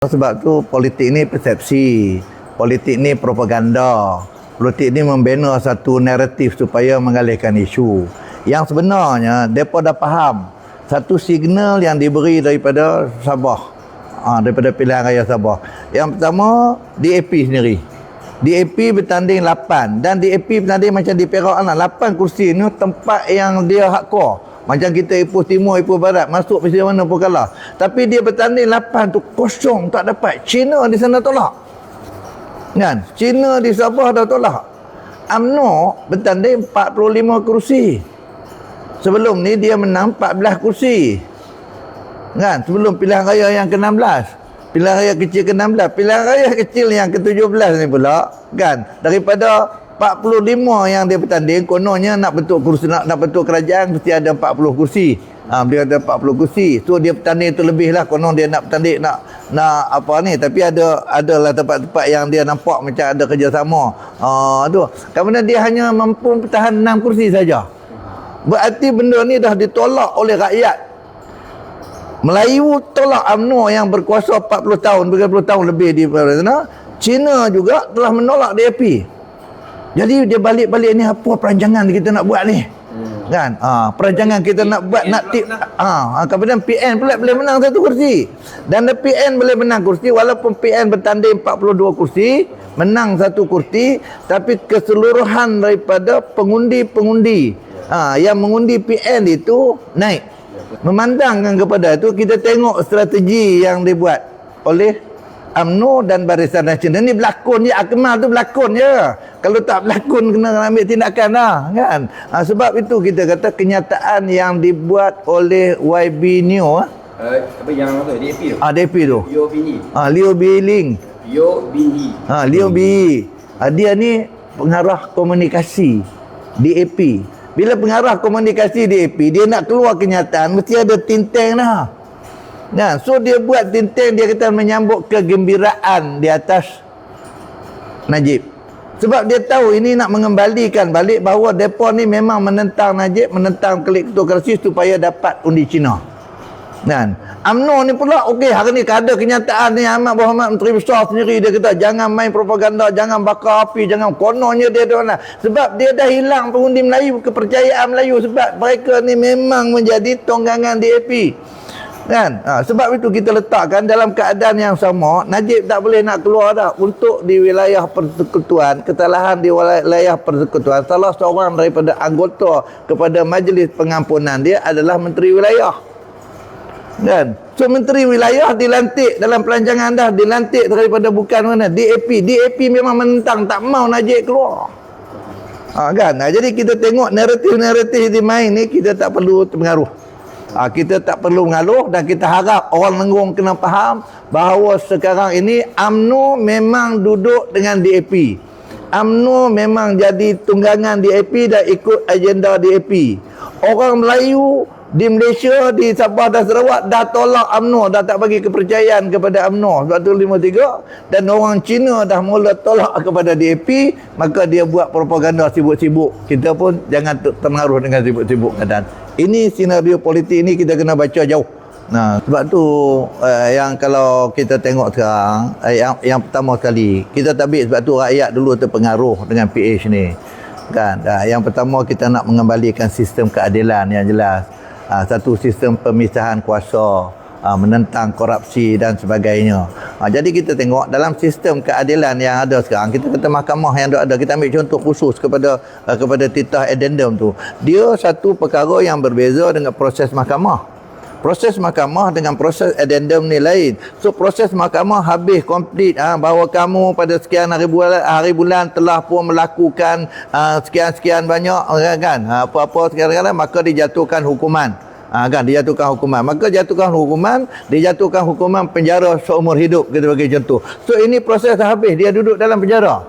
Sebab tu politik ni persepsi. Politik ni propaganda. Politik ni membina satu naratif supaya mengalihkan isu. Yang sebenarnya, mereka dah faham. Satu signal yang diberi daripada Sabah. Ha, daripada pilihan raya Sabah. Yang pertama, DAP sendiri. DAP bertanding 8 dan DAP bertanding macam di Perak lah 8 kursi ni tempat yang dia hardcore macam kita Ipoh Timur, Ipoh Barat masuk mesti mana pun kalah. Tapi dia bertanding 8 tu kosong tak dapat. China di sana tolak. Kan? China di Sabah dah tolak. UMNO bertanding 45 kursi sebelum ni dia menang 14 kursi kan? Sebelum pilihan raya yang ke-16 Pilihan raya kecil ke-16 Pilihan raya kecil yang ke-17 ni pula. Kan? Daripada 45 yang dia bertanding Kononnya nak bentuk kursi Nak, nak bentuk kerajaan Mesti ada 40 kursi. Ha, Dia ada 40 kursi. So dia bertanding tu lebih lah Konon dia nak bertanding Nak nak apa ni. Tapi ada Adalah tempat-tempat yang dia nampak Macam ada kerjasama. Ha, tu. Kemudian dia hanya mampu Bertahan 6 kursi saja. Berarti benda ni dah ditolak oleh rakyat. Melayu tolak UMNO yang berkuasa 40 tahun, 30 tahun lebih di sana. Cina juga telah menolak DAP. Jadi dia balik-balik ni apa perancangan kita nak buat ni? Hmm. Kan? Ha, perancangan kita nak buat PN nak tip ha, kemudian PN pula boleh menang satu kursi. Dan PN boleh menang kursi walaupun PN bertanding 42 kursi, menang satu kursi tapi keseluruhan daripada pengundi-pengundi ha, yang mengundi PN itu naik memandangkan kepada itu kita tengok strategi yang dibuat oleh UMNO dan Barisan Nasional ni berlakon je Akmal tu berlakon je kalau tak berlakon kena ambil tindakan lah kan ha, sebab itu kita kata kenyataan yang dibuat oleh YB Neo ha? Uh, apa yang tu DAP tu? Ah DAP tu. Leo Bini. Ah Leo Biling. Leo Bini. Ha Leo Bi. Ah, dia ni pengarah komunikasi DAP. Bila pengarah komunikasi DAP, dia nak keluar kenyataan, mesti ada tinteng dah. Nah, so dia buat tinteng, dia kata menyambut kegembiraan di atas Najib. Sebab dia tahu ini nak mengembalikan balik bahawa depa ni memang menentang Najib, menentang kleptokrasi supaya dapat undi Cina. Kan? UMNO ni pula okey hari ni ada kenyataan ni Ahmad Muhammad Menteri Besar sendiri dia kata jangan main propaganda, jangan bakar api, jangan kononnya dia ada mana. Sebab dia dah hilang pengundi Melayu, kepercayaan Melayu sebab mereka ni memang menjadi tonggangan DAP. Kan? Ha, sebab itu kita letakkan dalam keadaan yang sama, Najib tak boleh nak keluar dah untuk di wilayah persekutuan, kesalahan di wilayah persekutuan. Salah seorang daripada anggota kepada majlis pengampunan dia adalah menteri wilayah. Kan? So menteri wilayah dilantik dalam pelancangan dah dilantik daripada bukan mana DAP DAP memang mentang tak mau Najib keluar. Ha, kan? Ha, jadi kita tengok naratif-naratif di main ni kita tak perlu terpengaruh ha, kita tak perlu mengaluh dan kita harap orang Lenggong kena faham bahawa sekarang ini AMNO memang duduk dengan DAP AMNO memang jadi tunggangan DAP dan ikut agenda DAP orang Melayu di Malaysia, di Sabah dan Sarawak dah tolak UMNO, dah tak bagi kepercayaan kepada UMNO. Sebab tu 53 dan orang Cina dah mula tolak kepada DAP, maka dia buat propaganda sibuk-sibuk. Kita pun jangan terpengaruh dengan sibuk-sibuk keadaan. Ini senario politik ini kita kena baca jauh. Nah, sebab tu uh, yang kalau kita tengok sekarang, uh, yang, yang pertama sekali, kita tabik sebab tu rakyat dulu terpengaruh dengan PH ni. Kan? Uh, yang pertama kita nak mengembalikan sistem keadilan yang jelas uh, satu sistem pemisahan kuasa uh, menentang korupsi dan sebagainya. Uh, jadi kita tengok dalam sistem keadilan yang ada sekarang kita kata mahkamah yang ada kita ambil contoh khusus kepada uh, kepada titah addendum tu. Dia satu perkara yang berbeza dengan proses mahkamah. Proses mahkamah dengan proses addendum ni lain. So proses mahkamah habis komplit ha, bahawa kamu pada sekian hari bulan, hari bulan telah pun melakukan sekian-sekian banyak kan apa-apa sekarang-sekarang maka dijatuhkan hukuman. Ha, kan dijatuhkan hukuman. Maka jatuhkan hukuman, dijatuhkan hukuman penjara seumur hidup kita bagi contoh. So ini proses dah habis dia duduk dalam penjara.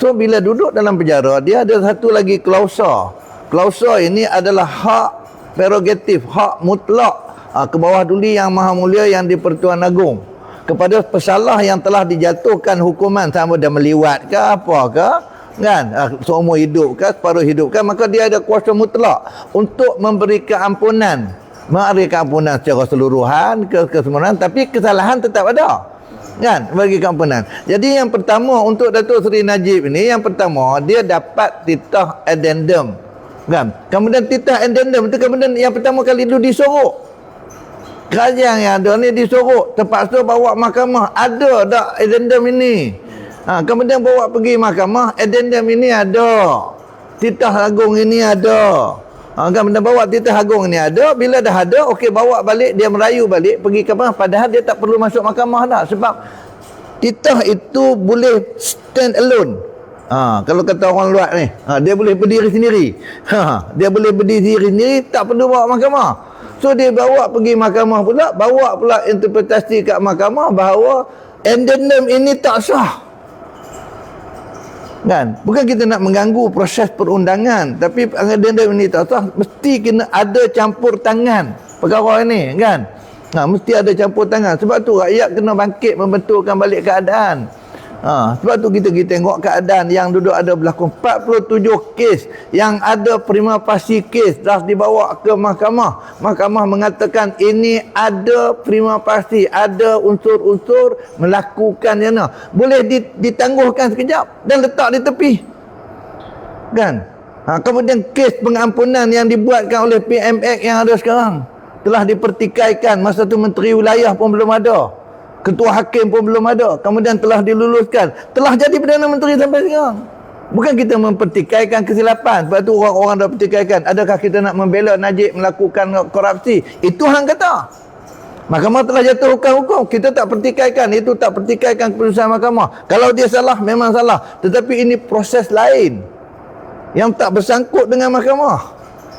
So bila duduk dalam penjara dia ada satu lagi klausa. Klausa ini adalah hak prerogatif, hak mutlak uh, ke bawah duli yang maha mulia yang di Pertuan Agong kepada pesalah yang telah dijatuhkan hukuman sama dia meliwat ke apa ke kan uh, seumur hidup ke separuh hidup ke maka dia ada kuasa mutlak untuk memberi keampunan memberi keampunan secara keseluruhan ke kesemuanya tapi kesalahan tetap ada Kan? Bagi keampunan. Jadi yang pertama untuk Datuk Seri Najib ini yang pertama dia dapat titah addendum. Kan? Kemudian titah addendum itu kemudian yang pertama kali itu disorok. Kerajaan yang ada ni disorok terpaksa bawa mahkamah ada tak addendum ini. Ha, kemudian bawa pergi mahkamah addendum ini ada. Titah agung ini ada. Ha, kemudian bawa titah agung ini ada. Bila dah ada, okey bawa balik, dia merayu balik, pergi ke mana. Padahal dia tak perlu masuk mahkamah dah. Sebab titah itu boleh stand alone. Ha, kalau kata orang luar ni, ha, dia boleh berdiri sendiri. Ha, dia boleh berdiri sendiri, tak perlu bawa mahkamah. So dia bawa pergi mahkamah pula, bawa pula interpretasi kat mahkamah bahawa addendum ini tak sah. Kan? Bukan kita nak mengganggu proses perundangan, tapi addendum ini tak sah, mesti kena ada campur tangan perkara ini, kan? Ha, mesti ada campur tangan. Sebab tu rakyat kena bangkit membetulkan balik keadaan. Ha, sebab tu kita kita tengok keadaan yang duduk ada berlaku 47 kes yang ada prima facie kes dah dibawa ke mahkamah. Mahkamah mengatakan ini ada prima facie, ada unsur-unsur melakukan yang boleh ditangguhkan sekejap dan letak di tepi. Kan? Ha, kemudian kes pengampunan yang dibuatkan oleh PMX yang ada sekarang telah dipertikaikan masa tu menteri wilayah pun belum ada. Ketua hakim pun belum ada. Kemudian telah diluluskan. Telah jadi Perdana Menteri sampai sekarang. Bukan kita mempertikaikan kesilapan. Sebab tu orang-orang dah pertikaikan. Adakah kita nak membela Najib melakukan korupsi? Itu hang kata. Mahkamah telah jatuh hukum-hukum. Kita tak pertikaikan. Itu tak pertikaikan keputusan mahkamah. Kalau dia salah, memang salah. Tetapi ini proses lain. Yang tak bersangkut dengan mahkamah.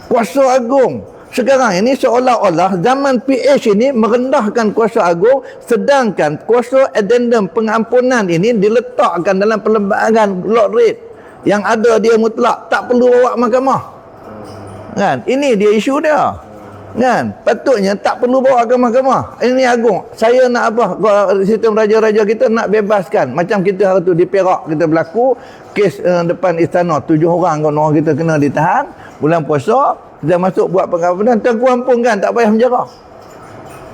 Kuasa agung sekarang ini seolah-olah zaman PH ini merendahkan kuasa agung sedangkan kuasa addendum pengampunan ini diletakkan dalam perlembagaan Lord Reid yang ada dia mutlak tak perlu bawa mahkamah. Kan? Ini dia isu dia kan? Patutnya tak perlu bawa mahkamah ini agung. Saya nak apa? Sistem raja-raja kita nak bebaskan. Macam kita hari tu di Perak kita berlaku kes uh, depan istana tujuh orang kawan kita kena ditahan. Bulan puasa dia masuk buat pengampunan Tengku ampun kan tak payah menjarah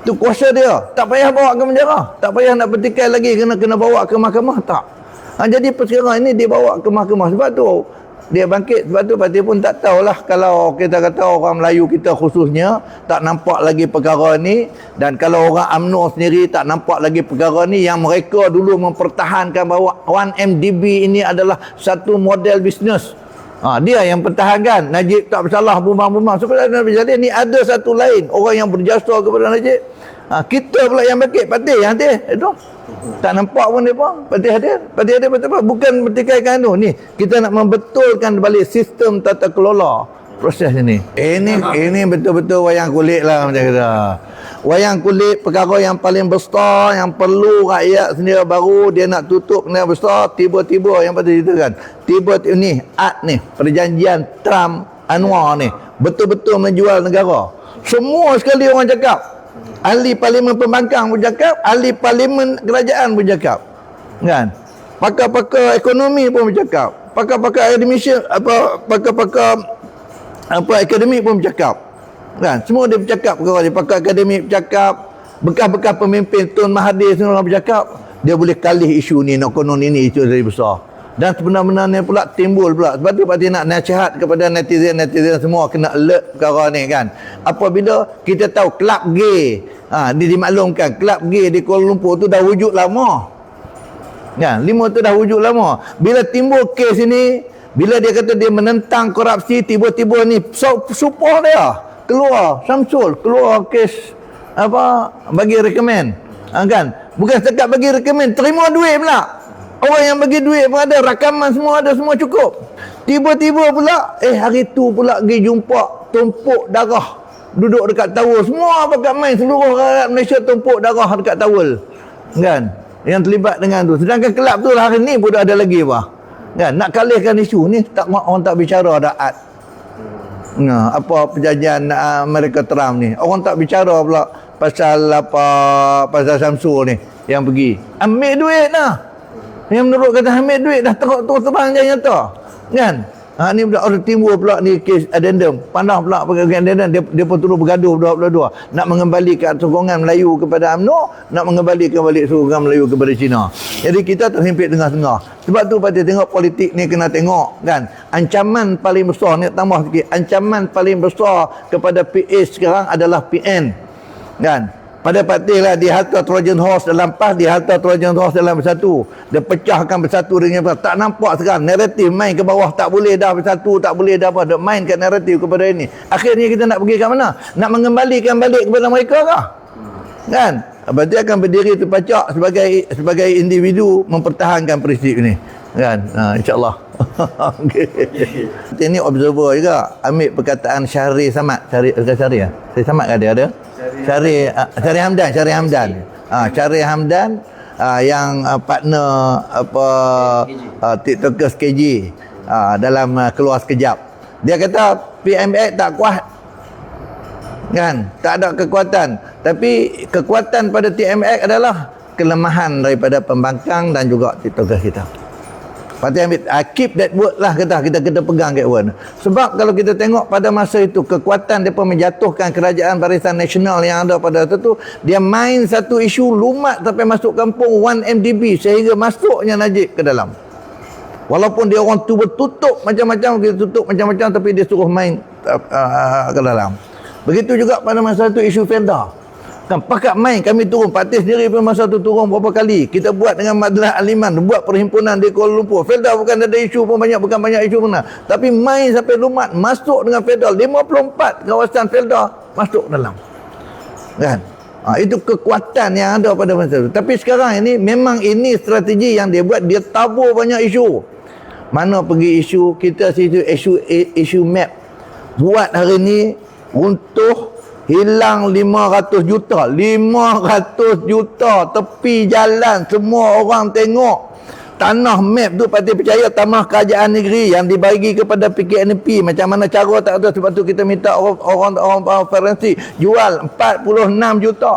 tu kuasa dia. Tak payah bawa ke penjara. Tak payah nak bertikai lagi kena kena bawa ke mahkamah tak. Ha, jadi perkara ini dia bawa ke mahkamah. Sebab tu dia bangkit. Sebab tu parti pun tak tahulah kalau kita kata orang Melayu kita khususnya tak nampak lagi perkara ni. Dan kalau orang UMNO sendiri tak nampak lagi perkara ni yang mereka dulu mempertahankan bahawa 1MDB ini adalah satu model bisnes Ha, dia yang pertahankan. Najib tak bersalah bumang-bumang sebenarnya Nabi jadi ni ada satu lain orang yang berjasa kepada Najib. Ha, kita pula yang bakit. Patih yang hadir itu tak nampak pun dia pun. Patih hadir. Patih hadir betul apa bukan bertikaikan tu. Ni kita nak membetulkan balik sistem tata kelola proses ini ini ini betul-betul wayang kulit lah macam kata. Wayang kulit perkara yang paling besar yang perlu rakyat sendiri baru dia nak tutup kena besar tiba-tiba yang pada itu kan tiba ni ad ni perjanjian Trump Anwar ni betul-betul menjual negara. Semua sekali orang cakap ahli parlimen pembangkang pun cakap ahli parlimen kerajaan pun cakap. Kan? Pakar-pakar ekonomi pun bercakap pakar-pakar akademisi apa pakar-pakar apa akademik pun bercakap Kan? Semua dia bercakap perkara dia. Pakar akademik bercakap. Bekas-bekas pemimpin Tun Mahathir semua orang bercakap. Dia boleh kalih isu ni. Nak konon ini isu dari besar. Dan sebenar-benarnya pula timbul pula. Sebab tu Pak nak nasihat kepada netizen-netizen semua kena alert perkara ni kan. Apabila kita tahu kelab gay. Ha, dia dimaklumkan kelab gay di Kuala Lumpur tu dah wujud lama. Kan? Lima tu dah wujud lama. Bila timbul kes ini. Bila dia kata dia menentang korupsi. Tiba-tiba ni support dia keluar Samsul keluar kes apa bagi rekomen. Ha, kan? Bukan setakat bagi rekomen terima duit pula. Orang yang bagi duit pun ada rakaman semua ada semua cukup. Tiba-tiba pula eh hari tu pula pergi jumpa tumpuk darah. Duduk dekat tawul. Semua pakat main seluruh rakyat Malaysia tumpuk darah dekat tawul. Kan? Yang terlibat dengan tu. Sedangkan kelab tu lah hari ni pun ada lagi apa kan nak kalihkan isu ni tak orang tak bicara ada ad Nah, apa perjanjian uh, Amerika Trump ni? Orang tak bicara pula pasal apa pasal Samsung ni yang pergi. Ambil duit lah. Yang menurut kata ambil duit dah teruk terus terang je nyata. Kan? Ha ni pula ada timbul pula ni kes addendum. Panah pula pakai addendum dia dia pun turun bergaduh dua-dua. Nak mengembalikan sokongan Melayu kepada UMNO, nak mengembalikan balik sokongan Melayu kepada Cina. Jadi kita terhimpit tengah-tengah. Sebab tu pada tengok politik ni kena tengok kan. Ancaman paling besar ni tambah sikit. Ancaman paling besar kepada PA sekarang adalah PN. Kan? Pada patih lah dia hantar Trojan Horse dalam PAS, dia hantar Trojan Horse dalam bersatu. Dia pecahkan bersatu dengan apa. Tak nampak sekarang. Naratif main ke bawah tak boleh dah bersatu, tak boleh dah apa. Dia main kat naratif kepada ini. Akhirnya kita nak pergi ke mana? Nak mengembalikan balik kepada mereka kah? Kan? Berarti akan berdiri terpacak sebagai sebagai individu mempertahankan prinsip ini. Kan? Ha, InsyaAllah. Okey. Ini observer juga. Ambil perkataan Syahri Samad. Syahri, Syahri ya? Syahri Samad ke dia ada? Syahri uh, Syahri Hamdan, Syahri Hamdan. Ah, Syahri Hamdan uh, yang uh, partner apa uh, TikTokers KJ uh, dalam uh, keluar sekejap. Dia kata PMX tak kuat. Kan? Tak ada kekuatan. Tapi kekuatan pada TMX adalah kelemahan daripada pembangkang dan juga TikTokers kita. Patut ambil uh, keep that word lah kata kita kita pegang that word. Sebab kalau kita tengok pada masa itu kekuatan depa menjatuhkan kerajaan Barisan Nasional yang ada pada waktu itu dia main satu isu lumat sampai masuk kampung 1 MDB sehingga masuknya Najib ke dalam. Walaupun dia orang tu bertutup macam-macam kita tutup macam-macam tapi dia suruh main uh, uh, ke dalam. Begitu juga pada masa itu isu Fenda. Kan pakat main kami turun parti sendiri pun masa tu turun berapa kali. Kita buat dengan Madrasah Aliman, buat perhimpunan di Kuala Lumpur. Felda bukan ada isu pun banyak bukan banyak isu mana. Tapi main sampai lumat masuk dengan Felda 54 kawasan Felda masuk dalam. Kan? Ha, itu kekuatan yang ada pada masa itu. Tapi sekarang ini memang ini strategi yang dia buat dia tabur banyak isu. Mana pergi isu kita situ isu isu map. Buat hari ini untuk hilang 500 juta. 500 juta. Tepi jalan. Semua orang tengok. Tanah map tu pasti percaya tanah kerajaan negeri yang dibagi kepada PKNP macam mana cara tak ada. Sebab tu kita minta orang orang, orang, orang jual 46 juta.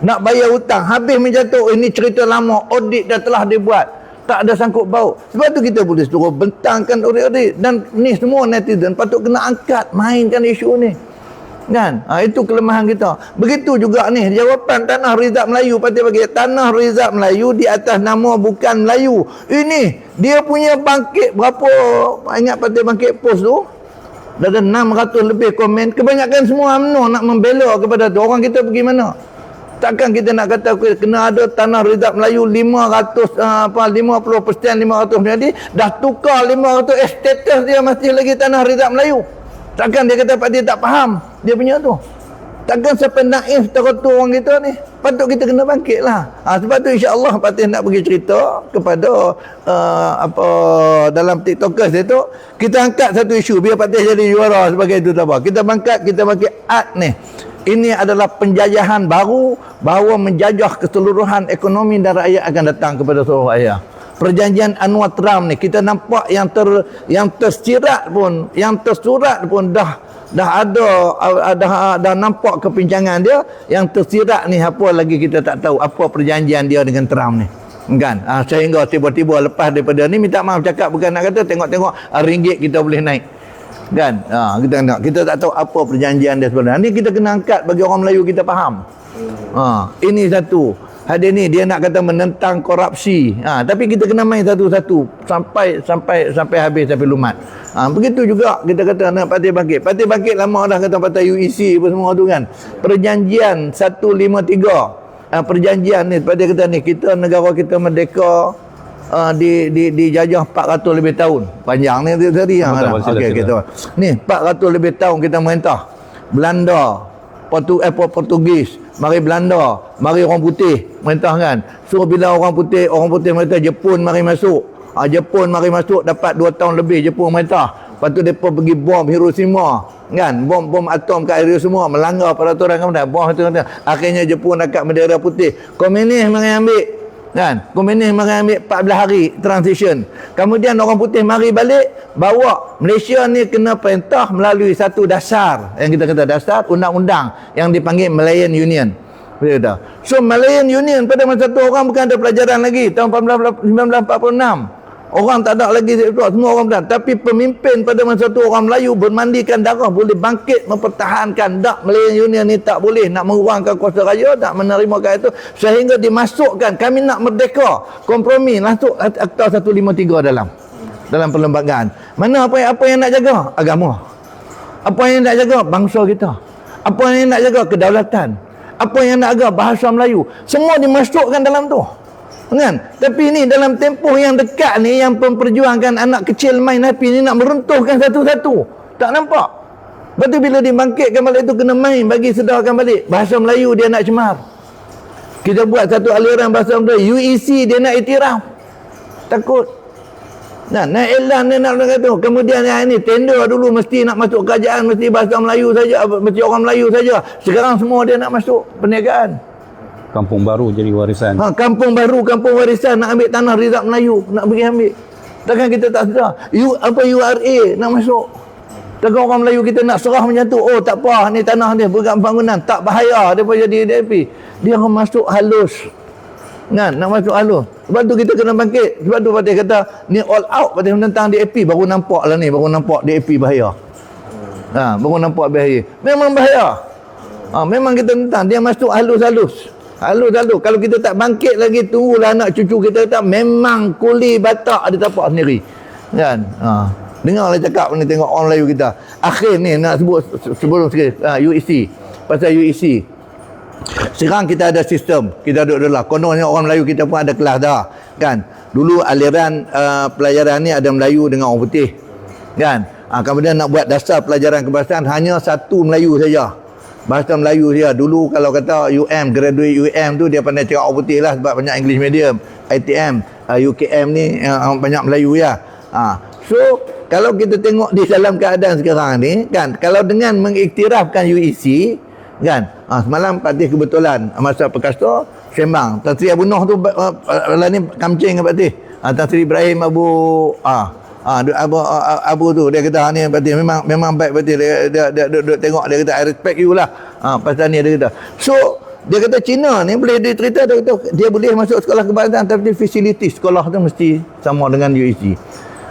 Nak bayar hutang. Habis menjatuh ini cerita lama. Audit dah telah dibuat. Tak ada sangkut bau. Sebab tu kita boleh suruh bentangkan audit-audit. Dan ni semua netizen patut kena angkat. Mainkan isu ni kan? Ha, itu kelemahan kita. Begitu juga ni jawapan tanah Rizab Melayu. Pasti bagi tanah Rizab Melayu di atas nama bukan Melayu. Ini dia punya bangkit berapa ingat pasti bangkit post tu? Dah ada 600 lebih komen. Kebanyakan semua UMNO nak membela kepada tu. Orang kita pergi mana? Takkan kita nak kata kena ada tanah Rizab Melayu 500 uh, apa 50% 500 jadi dah tukar 500 eh, status dia masih lagi tanah Rizab Melayu Takkan dia kata Pak dia tak faham dia punya tu. Takkan siapa naif tu orang kita ni. Patut kita kena bangkit lah. Ha, sebab tu insyaAllah Pak Tih nak pergi cerita kepada uh, apa dalam TikTokers dia tu. Kita angkat satu isu biar Pak Tih jadi juara sebagai itu apa. Kita bangkat, kita bangkit art ni. Ini adalah penjajahan baru bahawa menjajah keseluruhan ekonomi dan rakyat akan datang kepada seluruh rakyat perjanjian Anwar Trump ni kita nampak yang ter yang tersirat pun yang tersurat pun dah dah ada dah dah nampak kepincangan dia yang tersirat ni apa lagi kita tak tahu apa perjanjian dia dengan Trump ni. Kan? Ha, sehingga tiba-tiba lepas daripada ni minta maaf cakap bukan nak kata tengok-tengok ah, ringgit kita boleh naik. Kan? Ha, kita nak kita tak tahu apa perjanjian dia sebenarnya. Ni kita kena angkat bagi orang Melayu kita faham. Ha, ini satu Hadir ni dia nak kata menentang korupsi. Ha, tapi kita kena main satu-satu sampai sampai sampai habis sampai lumat. Ha, begitu juga kita kata nak parti bangkit. Parti bangkit lama dah kata parti UEC apa semua tu kan. Perjanjian 153. Ha, perjanjian ni parti kata ni kita negara kita merdeka uh, di di dijajah 400 lebih tahun. Panjang ni tadi ha. Okey okey Ni 400 lebih tahun kita merintah. Belanda, Portu, eh, Portugis, mari Belanda, mari orang putih merintah kan. So bila orang putih, orang putih merintah Jepun mari masuk. Ha, Jepun mari masuk dapat 2 tahun lebih Jepun merintah. Lepas tu mereka pergi bom Hiroshima. Kan? Bom bom atom kat Hiroshima. Melanggar peraturan kemudian. Bom itu Akhirnya Jepun dekat bendera putih. Komunis mari ambil. Kan? Komunis mari ambil 14 hari transition. Kemudian orang putih mari balik. Bawa Malaysia ni kena perintah melalui satu dasar. Yang kita kata dasar undang-undang. Yang dipanggil Malayan Union. Betul So Malayan Union pada masa tu orang bukan ada pelajaran lagi tahun 1946. Orang tak ada lagi itu semua orang benar. Tapi pemimpin pada masa tu orang Melayu bermandikan darah boleh bangkit mempertahankan tak Malaysia Union ni tak boleh nak mengurangkan kuasa raya, tak menerima kaya itu sehingga dimasukkan kami nak merdeka. Kompromi masuk Akta 153 dalam dalam perlembagaan. Mana apa yang apa yang nak jaga? Agama. Apa yang nak jaga? Bangsa kita. Apa yang nak jaga? Kedaulatan. Apa yang nak jaga? Bahasa Melayu. Semua dimasukkan dalam tu. Kan? Tapi ni dalam tempoh yang dekat ni yang memperjuangkan anak kecil main api ni nak meruntuhkan satu-satu. Tak nampak? Lepas tu bila dibangkitkan balik tu kena main bagi sedarkan balik. Bahasa Melayu dia nak cemar. Kita buat satu aliran bahasa Melayu. UEC dia nak itiraf. Takut. Nah, nak elan dia nak kata tu. Kemudian yang ini tender dulu mesti nak masuk kerajaan mesti bahasa Melayu saja, mesti orang Melayu saja. Sekarang semua dia nak masuk perniagaan. Kampung baru jadi warisan. Ha, kampung baru, kampung warisan nak ambil tanah Rizal Melayu, nak pergi ambil. Takkan kita tak sedar. U, apa URA nak masuk. Takkan orang Melayu kita nak serah macam tu. Oh tak apa, ni tanah dia bukan bangunan. Tak bahaya dia pun jadi DAP. Dia akan masuk halus. Kan? Nak masuk halus. Sebab tu kita kena bangkit. Sebab tu Fatih kata, ni all out Fatih tentang DAP. Baru nampak lah ni. Baru nampak DAP bahaya. Ha, baru nampak bahaya. Memang bahaya. Ha, memang kita tentang. Dia masuk halus-halus. Halus-halus. Kalau kita tak bangkit lagi, tunggulah anak cucu kita kata, memang kuli batak dia tapak sendiri. Kan? Ha. Dengarlah cakap ni tengok Melayu kita. Akhir ni nak sebut se- sebelum sikit. Ha, UEC. Pasal UEC. Sekarang kita ada sistem. Kita duduk dulu. Kononnya orang Melayu kita pun ada kelas dah. Kan? Dulu aliran uh, pelajaran ni ada Melayu dengan orang putih. Kan? Ha, kemudian nak buat dasar pelajaran kebangsaan hanya satu Melayu saja. Bahasa Melayu saja. Dulu kalau kata UM, graduate UM tu dia pandai cakap orang putih lah sebab banyak English medium. ITM, uh, UKM ni uh, banyak Melayu ya. Ha. So, kalau kita tengok di dalam keadaan sekarang ni kan, kalau dengan mengiktirafkan UEC kan, ha, semalam Patih kebetulan masa perkasa sembang. Tan Sri Abu Noh tu uh, uh, ni kamcing. Ha, Tan Sri Ibrahim Abu Ah, ha, Abu, Abu tu dia kata "Ah, ni berarti memang memang baik berarti dia dia, dia, dia, dia tengok dia kata I respect you lah. Ha, pasal ni dia kata. So dia kata Cina ni boleh dia cerita dia kata dia boleh masuk sekolah kebangsaan tapi fasiliti sekolah tu mesti sama dengan UEC.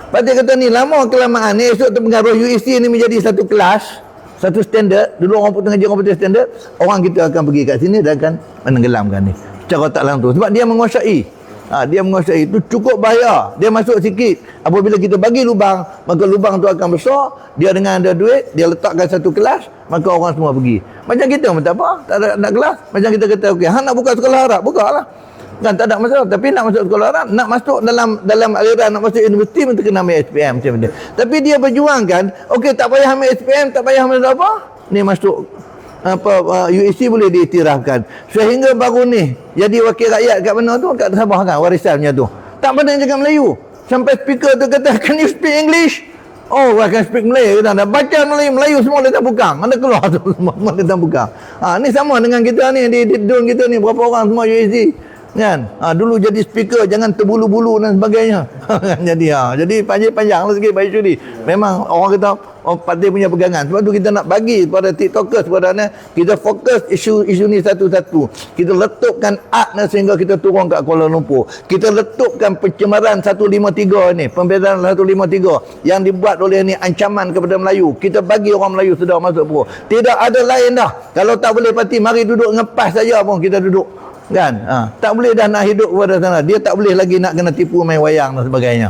Lepas dia kata ni lama kelamaan ni esok terpengaruh UEC ni menjadi satu kelas satu standard dulu orang putih ngaji orang putih standard orang kita akan pergi kat sini dan akan menenggelamkan ni secara tak langsung sebab dia menguasai Ha, dia menguasai itu cukup bahaya. Dia masuk sikit. Apabila kita bagi lubang, maka lubang tu akan besar. Dia dengan ada duit, dia letakkan satu kelas, maka orang semua pergi. Macam kita pun tak apa, tak ada nak kelas. Macam kita kata, okey, hang nak buka sekolah Arab, buka lah. Kan tak ada masalah. Tapi nak masuk sekolah Arab, nak masuk dalam dalam aliran, nak masuk universiti, mesti kena ambil SPM macam dia. Tapi dia berjuangkan, okey tak payah ambil SPM, tak payah ambil apa. Ni masuk apa uh, UAC boleh diiktirafkan sehingga baru ni jadi wakil rakyat kat mana tu kat Sabah kan warisannya tu tak pandai cakap Melayu sampai speaker tu kata can you speak English Oh, I can speak Malay. Kata, dah baca Melayu, Melayu semua dia tak buka. Mana keluar tu semua, semua dia tak buka. Ha, ni sama dengan kita ni, di, di dun kita ni, berapa orang semua UAC. Kan? Ha, dulu jadi speaker, jangan terbulu-bulu dan sebagainya. jadi, ha, jadi panjang-panjang lah sikit Pak Syudi. Memang orang kata, oh, parti punya pegangan. Sebab tu kita nak bagi kepada tiktokers sebenarnya kita fokus isu-isu ni satu-satu. Kita letupkan ni sehingga kita turun kat Kuala Lumpur. Kita letupkan pencemaran 153 ni, pembedahan 153 yang dibuat oleh ni ancaman kepada Melayu. Kita bagi orang Melayu sedar masuk pro. Tidak ada lain dah. Kalau tak boleh parti mari duduk ngepas saja pun kita duduk kan? Ha. tak boleh dah nak hidup pada sana. Dia tak boleh lagi nak kena tipu main wayang dan sebagainya